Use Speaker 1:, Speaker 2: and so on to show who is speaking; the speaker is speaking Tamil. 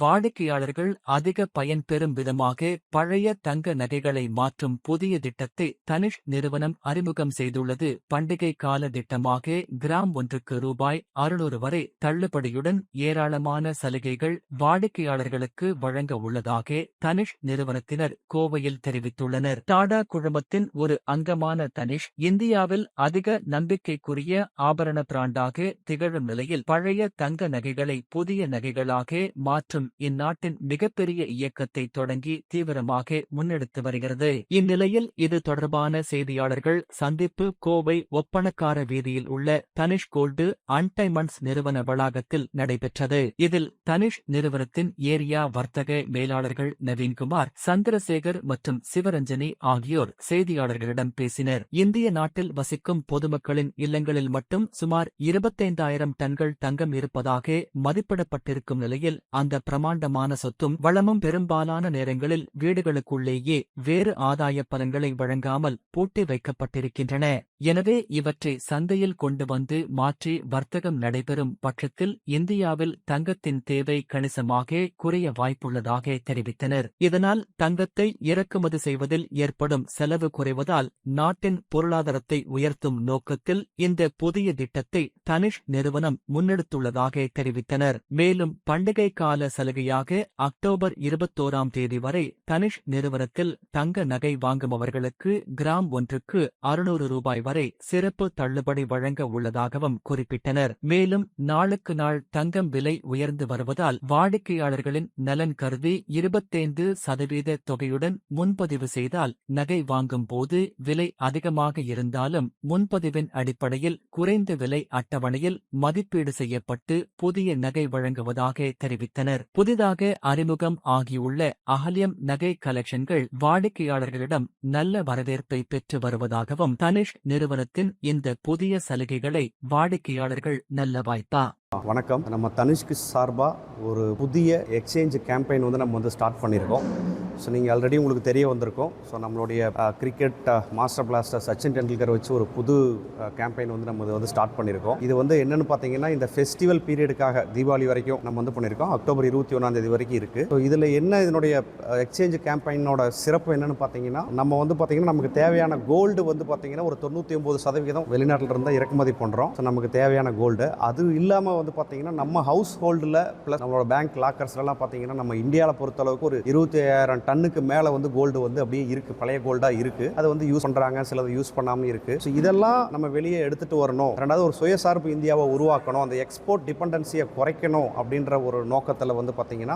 Speaker 1: வாடிக்கையாளர்கள் அதிக பயன்பெறும் விதமாக பழைய தங்க நகைகளை மாற்றும் புதிய திட்டத்தை தனிஷ் நிறுவனம் அறிமுகம் செய்துள்ளது. பண்டிகை கால திட்டமாக கிராம் ஒன்றுக்கு ரூபாய் அறுநூறு வரை தள்ளுபடியுடன் ஏராளமான சலுகைகள் வாடிக்கையாளர்களுக்கு வழங்க உள்ளதாக தனிஷ் நிறுவனத்தினர் கோவையில் தெரிவித்துள்ளனர். டாடா குழுமத்தின் ஒரு அங்கமான தனிஷ் இந்தியாவில் அதிக நம்பிக்கைக்குரிய ஆபரண பிராண்டாக திகழும் நிலையில் பழைய தங்க நகைகளை புதிய நகைகளாக மாற்றும் இந்நாட்டின் மிகப்பெரிய இயக்கத்தை தொடங்கி தீவிரமாக முன்னெடுத்து வருகிறது. இந்நிலையில் இது தொடர்பான செய்தியாளர்கள் சந்திப்பு கோவை ஒப்பணக்கார வீதியில் உள்ள தனிஷ் கோல்டு அன்டைமண்ட்ஸ் நிறுவன வளாகத்தில் நடைபெற்றது. இதில் தனிஷ் நிறுவனத்தின் ஏரியா வர்த்தக மேலாளர்கள் நவீன்குமார் சந்திரசேகர் மற்றும் சிவரஞ்சனி ஆகியோர் செய்தியாளர்களிடம் பேசினர். இந்திய நாட்டில் வசிக்கும் பொதுமக்களின் இல்லங்களில் மட்டும் சுமார் இருபத்தைந்தாயிரம் டன்கள் தங்கம் இருப்பதாக மதிப்பிடப்பட்டிருக்கும் நிலையில் அந்த பிரமாண்டமான சொத்தும் வளமும் பெரும்பாலான நேரங்களில் வீடுகளுக்குள்ளேயே வேறு ஆதாய பலன்களை வழங்காமல் பூட்டி வைக்கப்பட்டிருக்கின்றன. எனவே இவற்றை சந்தையில் கொண்டு வந்து மாற்றி வர்த்தகம் நடைபெறும் பட்சத்தில் இந்தியாவில் தங்கத்தின் தேவை கணிசமாக குறைய வாய்ப்புள்ளதாக தெரிவித்தனர். இதனால் தங்கத்தை இறக்குமதி செய்வதில் ஏற்படும் செலவு குறைவதால் நாட்டின் பொருளாதாரத்தை உயர்த்தும் நோக்கத்தில் இந்த புதிய திட்டத்தை தனிஷ் நிறுவனம் முன்னெடுத்துள்ளதாக தெரிவித்தனர். மேலும் பண்டிகை கால சலுகையாக அக்டோபர் இருபத்தோராம் தேதி வரை தனிஷ் நிறுவனத்தில் தங்க நகை வாங்குபவர்களுக்கு கிராம் ஒன்றுக்கு அறுநூறு ரூபாய் வரை சிறப்பு தள்ளுபடி வழங்க உள்ளதாகவும் குறிப்பிட்டனர். மேலும் நாளுக்கு நாள் தங்கம் விலை உயர்ந்து வருவதால் வாடிக்கையாளர்களின் நலன் கருதி இருபத்தைந்து சதவீத தொகையுடன் முன்பதிவு செய்தால் நகை வாங்கும் போது விலை அதிகமாக இருந்தாலும் முன்பதிவின் அடிப்படையில் குறைந்த விலை அட்டவணையில் மதிப்பீடு செய்யப்பட்டு புதிய நகை வழங்குவதாக தெரிவித்தனர். புதிதாக அறிமுகம் ஆகியுள்ள அகலியம் நகை கலெக்ஷன்கள் வாடிக்கையாளர்களிடம் நல்ல வரவேற்பை பெற்று வருவதாகவும் தனிஷ் நிறுவனத்தின் இந்த புதிய சலுகைகளை வாடிக்கையாளர்கள் நல்ல வாய்ப்பா?
Speaker 2: வணக்கம். நம்ம தனுஷ்க்கு சார்பாக ஒரு புதிய எக்ஸ்சேஞ்ச் கேம்பெயின் வந்து நம்ம வந்து ஸ்டார்ட் பண்ணியிருக்கோம் ஸோ நீங்கள் ஆல்ரெடி உங்களுக்கு தெரிய வந்திருக்கோம். ஸோ நம்மளுடைய cricket master blaster Sachin Tendulkar வச்சு ஒரு புது கேம்பெயின் வந்து நம்ம வந்து ஸ்டார்ட் பண்ணியிருக்கோம் இது வந்து என்னென்னு பார்த்தீங்கன்னா இந்த ஃபெஸ்டிவல் பீரியடுக்காக தீபாவளி வரைக்கும் நம்ம வந்து பண்ணியிருக்கோம் அக்டோபர் இருபத்தி ஒன்றாம் தேதி வரைக்கும் இருக்குது ஸோ இதில் என்ன இதனுடைய எக்ஸ்சேஞ்ச் கேம்பெயினோட சிறப்பு என்னென்னு பார்த்தீங்கன்னா நம்ம வந்து பார்த்தீங்கன்னா நமக்கு தேவையான கோல்டு வந்து பார்த்தீங்கன்னா ஒரு தொண்ணூற்றி ஒம்பது சதவீதம் வெளிநாட்டில் இருந்தால் இறக்குமதி பண்ணுறோம் ஸோ நமக்கு தேவையான கோல்டு அது இல்லாமல் வந்து பார்த்தீங்கன்னா நம்ம ஹவுஸ் ஹோல்டில் ப்ளஸ் நம்மளோட பேங்க் லாக்கர்ஸ்லாம் பார்த்தீங்கன்னா நம்ம இந்தியாவில் பொறுத்தளவுக்கு ஒரு இருபத்தி ஆயிரம் டன்னுக்கு மேலே வந்து கோல்டு வந்து அப்படியே இருக்குது பழைய கோல்டாக இருக்குது அதை வந்து யூஸ் பண்ணுறாங்க சிலது யூஸ் பண்ணாமல் இருக்குது ஸோ இதெல்லாம் நம்ம வெளியே எடுத்துகிட்டு வரணும். ரெண்டாவது ஒரு சுயசார்பு இந்தியாவை உருவாக்கணும். அந்த எக்ஸ்போர்ட் டிபெண்டன்சியை குறைக்கணும் அப்படின்ற ஒரு நோக்கத்தில் வந்து பார்த்தீங்கன்னா